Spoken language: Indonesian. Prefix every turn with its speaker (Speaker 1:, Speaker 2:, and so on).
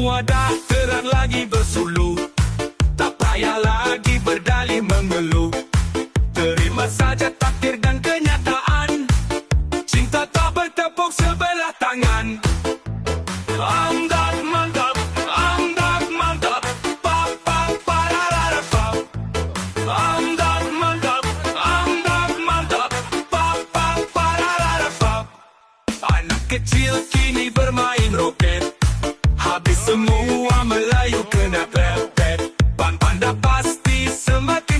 Speaker 1: Wadah terang lagi bersulu Tak payah lagi berdali mengeluh. Terima saja takdir dan kenyataan. Cinta tak bertepuk sebelah tangan. Amdat mantap, amdat mantap Pa pa pa ra ra ra pa Amdat mantap, amdat mantap Pa pa pa ra ra ra pa Anak kecil kini bermain roket. Habis semua Melayu kena pepet. Pan panda pasti semakin